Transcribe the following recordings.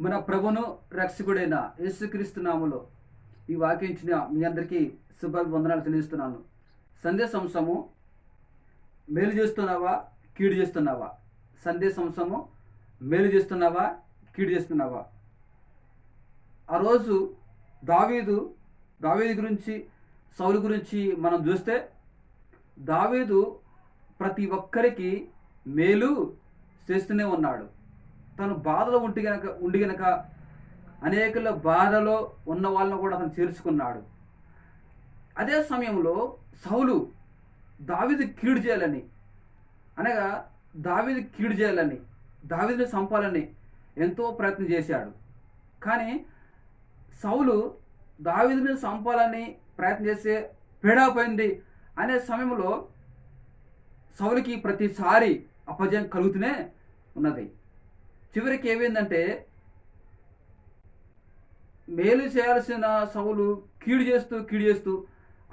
మన ప్రభును రక్షకుడైన యేసుక్రీస్తు నామలో ఈ వాకించిన మీ అందరికీ శుభ తెలియజేస్తున్నాను. సందేశంశము మేలు చేస్తున్నావా కీడు చేస్తున్నావా? సందేశంశము మేలు చేస్తున్నావా కీడు చేస్తున్నావా? ఆ రోజు దావీదు దావీదు గురించి సౌలు గురించి మనం చూస్తే దావీదు ప్రతి ఒక్కరికి మేలు చేస్తూనే ఉన్నాడు. తను బాధలో ఉండి గనక ఉండి గనక అనేకుల బాధలో ఉన్న వాళ్ళను కూడా అతను చేర్చుకున్నాడు. అదే సమయంలో సౌలు దావిది కీడు చేయాలని అనగా దావిది కీడు చేయాలని దావిదిని చంపాలని ఎంతో ప్రయత్నం చేశాడు. కానీ సౌలు దావిదిని చంపాలని ప్రయత్నం చేసే పేడాపోయింది అనే సమయంలో సౌలుకి ప్రతిసారి అపజయం కలుగుతూనే ఉన్నది. చివరికి ఏమైందంటే మేలు చేయాల్సిన సౌలు కీడు చేస్తూ కీడు చేస్తూ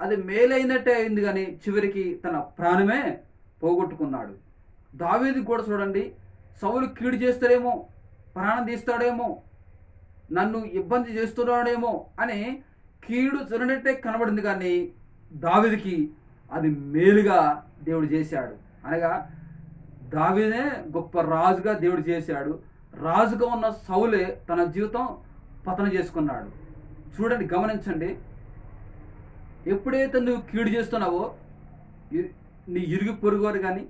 అది మేలైనట్టే అయింది కానీ చివరికి తన ప్రాణమే పోగొట్టుకున్నాడు. దావేది కూడా చూడండి సౌలు కీడు చేస్తాడేమో ప్రాణం తీస్తాడేమో నన్ను ఇబ్బంది చేస్తున్నాడేమో అని కీడు చూడనట్టే కనబడింది కానీ దావిదికి అది మేలుగా దేవుడు చేశాడు. అనగా దావీదే గొప్ప రాజుగా దేవుడు చేశాడు. రాజుగా ఉన్న సౌలే తన జీవితం పతనం చేసుకున్నాడు. చూడండి గమనించండి. ఎప్పుడైతే నువ్వు కీడు చేస్తున్నావో నీ ఇరుగు పొరుగువారు కానీ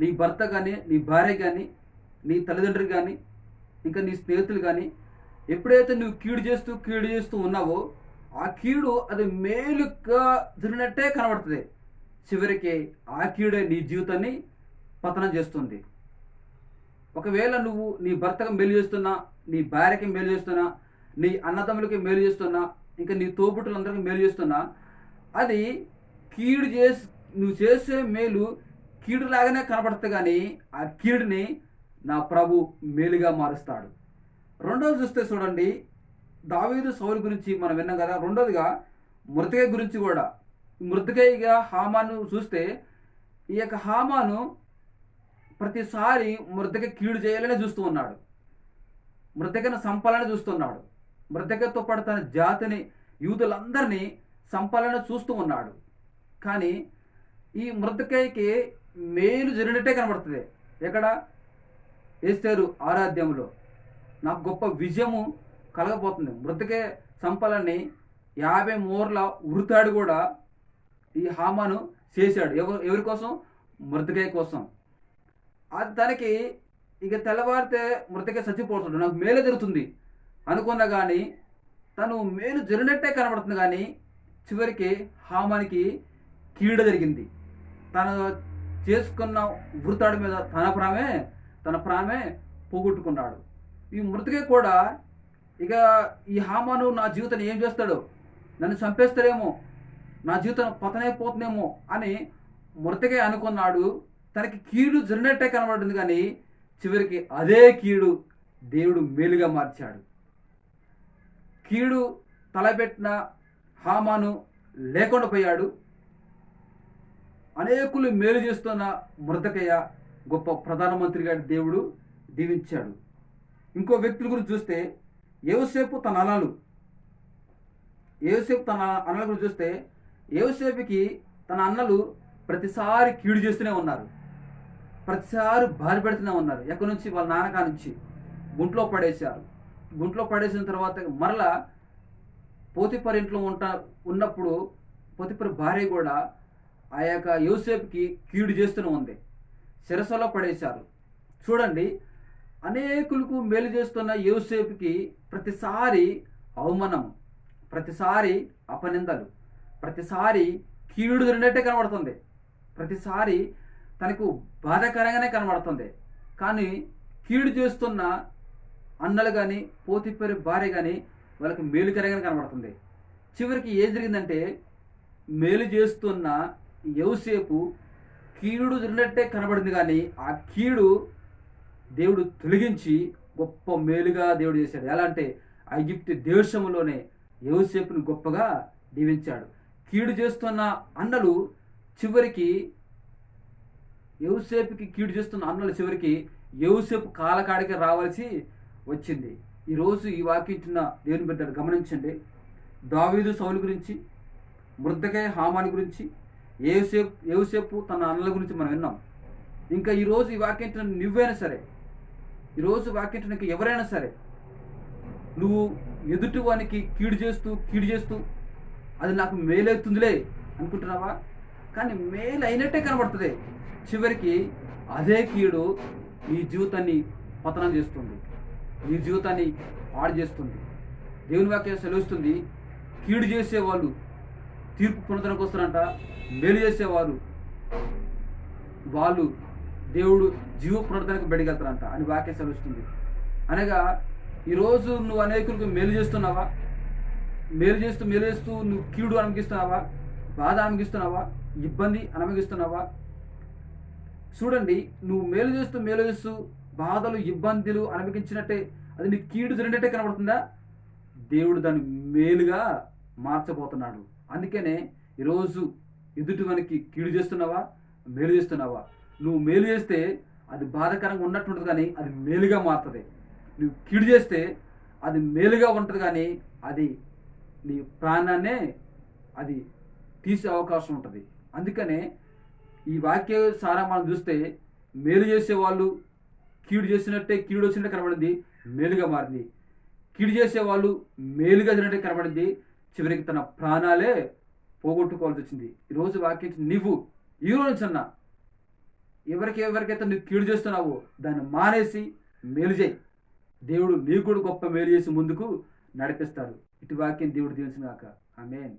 నీ భర్త కానీ నీ భార్య కానీ నీ తల్లిదండ్రులు కానీ ఇంకా నీ స్నేహితులు కానీ ఎప్పుడైతే నువ్వు కీడు చేస్తూ కీడు చేస్తూ ఉన్నావో ఆ కీడు అది మేలుగా జరిగినట్టే కనబడుతుంది. చివరికి ఆ కీడే నీ జీవితాన్ని పతనం చేస్తుంది. ఒకవేళ నువ్వు నీ భర్తకు మేలు చేస్తున్నా నీ భార్యకి మేలు చేస్తున్నా నీ అన్నదమ్ములకి మేలు చేస్తున్నా ఇంకా నీ తోబుట్టులందరికీ మేలు చేస్తున్నా అది కీడు చేసి నువ్వు చేసే మేలు కీడులాగానే కనపడుతుంది కానీ ఆ కీడుని నా ప్రభు మేలుగా మారుస్తాడు. రెండోది చూస్తే చూడండి దావీదు సౌలు గురించి మనం విన్నాం కదా. రెండోదిగా మృతికై గురించి కూడా. మృతికైగా హామాను చూస్తే ఈ యొక్క హామాను ప్రతిసారి మృతక కీడు చేయాలని చూస్తూ ఉన్నాడు. మృతకను సంపాలని చూస్తున్నాడు. మృతకతో పాటు తన జాతిని యూదులందరినీ సంపాలని చూస్తూ ఉన్నాడు. కానీ ఈ మృతకైకి మేలు జరిగినట్టే కనబడుతుంది. ఎక్కడ? వేస్తారు ఆరాధ్యంలో. నాకు గొప్ప విజయము కలగబోతుంది. మృతకే సంపాలని యాభై మూరల ఉరుతాడు కూడా ఈ హామాను చేశాడు. ఎవరు ఎవరి కోసం? మృతకాయ కోసం. అది తనకి ఇక తెల్లవారితే మృతకాయ చచ్చిపోతుంది నాకు మేలు జరుగుతుంది. అనుకున్నా కానీ తను మేలు జరిగినట్టే కనబడుతుంది కానీ చివరికి హామానికి కీడ జరిగింది. తను చేసుకున్న వృతాడు మీద తన ప్రామే తన ప్రామే పోగొట్టుకున్నాడు. ఈ మృతికి కూడా ఇక ఈ హామాను నా జీవితాన్ని ఏం చేస్తాడు? నన్ను చంపేస్తాడేమో? నా జీవితం పతనైపోతుందేమో అని మృతికే అనుకున్నాడు తనకి కీడు జరిగినట్టే కనబడుతుంది కానీ చివరికి అదే కీడు దేవుడు మేలుగా మార్చాడు. కీడు తలపెట్టిన హామాను లేకుండా పోయాడు. అనేకులు మేలు చేస్తున్న మృతకయ్య గొప్ప ప్రధానమంత్రిగా దేవుడు దీవించాడు. ఇంకో వ్యక్తుల గురించి చూస్తే ఏవసేపు తన అలలు. ఏవసేపు తన అన్నల గురించి చూస్తే ఏవసేపుకి తన అన్నలు ప్రతిసారి కీడు చేస్తూనే ఉన్నారు. ప్రతిసారి బాధ పెడుతూనే ఉన్నారు. ఎక్కడి నుంచి? వాళ్ళ నాన్నకా నుంచి. గుంట్లో పడేశారు. గుంట్లో పడేసిన తర్వాత మరలా పోతిపరి ఇంట్లో ఉంట ఉన్నప్పుడు పోతిపరి భార్య కూడా ఆ యొక్క యోసేపుకి కీడు చేస్తూనే ఉంది. శిరసలో పడేశారు. చూడండి అనేకులకు మేలు చేస్తున్న యోసేపుకి ప్రతిసారి అవమానం ప్రతిసారి అపనిందలు ప్రతిసారి కీడు జరిగినట్టే కనబడుతుంది. ప్రతిసారి తనకు బాధాకరంగానే కనబడుతుంది. కానీ కీడు చేస్తున్న అన్నలు కానీ పోతిపరి భార్య కానీ వాళ్ళకి మేలుకరంగానే కనబడుతుంది. చివరికి ఏం జరిగిందంటే మేలు చేస్తున్న యౌసేపు కీడు జరిగినట్టే కనబడింది కానీ ఆ కీడు దేవుడు తొలగించి గొప్ప మేలుగా దేవుడు చేశాడు. ఎలా అంటే ఐగిప్తి దేశంలోనే యోసేపుని గొప్పగా దీవించాడు. కీడు చేస్తున్న అన్నలు చివరికి ఎవుసేపుకి కీడు చేస్తున్న అన్నల చివరికి ఎవుసేపు కాలకాడికి రావాల్సి వచ్చింది. ఈరోజు ఈ వాక్యించిన దేవుని బిడ్డలు గమనించండి. దావీదు సౌలు గురించి మృద్దకాయ హామాని గురించి ఏసేపు ఏసేపు తన అన్నల గురించి మనం విన్నాం. ఇంకా ఈరోజు ఈ వాక్యం నువ్వైనా సరే ఈరోజు వాక్యం ఎవరైనా సరే నువ్వు ఎదుటివానికి కీడు చేస్తూ కీడు చేస్తూ అది నాకు మేలవుతుందిలే అనుకుంటున్నావా? కానీ మేలు అయినట్టే కనబడుతుంది. చివరికి అదే కీడు నీ జీవితాన్ని పతనం చేస్తుంది. నీ జీవితాన్ని పాడు చేస్తుంది. దేవుని వాక్యం సెలవుస్తుంది కీడు చేసేవాళ్ళు తీర్పు పొందడానికి వస్తారంట మేలు చేసేవారు వాళ్ళు దేవుడు జీవ పునరుద్ధరణకు బయటకెళ్తారంట అని వాక్యం సెలవుస్తుంది. అనగా ఈరోజు నువ్వు అనేకులకు మేలు చేస్తున్నావా? మేలు చేస్తూ మేలు చేస్తూ నువ్వు కీడు అనిపిస్తున్నావా బాధ అనుగిస్తున్నావా ఇబ్బంది అనుమగిస్తున్నావా చూడండి నువ్వు మేలు చేస్తూ మేలు చేస్తూ బాధలు ఇబ్బందులు అనుభవించినట్టే అది నీ కీడు జరిగినట్టే కనబడుతుందా? దేవుడు దాన్ని మేలుగా మార్చబోతున్నాడు. అందుకనే ఈరోజు ఎదుటి వానికి కీడు చేస్తున్నావా? మేలు చేస్తున్నావా? నువ్వు మేలు చేస్తే అది బాధకరంగా ఉన్నట్టుంటుంది కానీ అది మేలుగా మారుతుంది. నువ్వు కీడు చేస్తే అది మేలుగా ఉంటుంది కానీ అది నీ ప్రాణాన్నే అది తీసే అవకాశం ఉంటుంది. అందుకనే ఈ వాక్య సారా మనం చూస్తే మేలు చేసే వాళ్ళు కీడు చేసినట్టే కీడు వచ్చినట్టే కనబడింది మేలుగా మారింది. కీడు చేసే వాళ్ళు మేలుగా జరిగినట్టే కనబడింది చివరికి తన ప్రాణాలే పోగొట్టుకోవాల్సి వచ్చింది. ఈరోజు వాక్యం నువ్వు ఈ రోజు అన్నా ఎవరికి ఎవరికైతే నువ్వు కీడు చేస్తున్నావో దాన్ని మానేసి మేలు చేయి. దేవుడు నీకు కూడా గొప్ప మేలు చేసి ముందుకు నడిపిస్తాడు. ఇటు వాక్యం దేవుడు దీవించిన కాక ఆమెన్.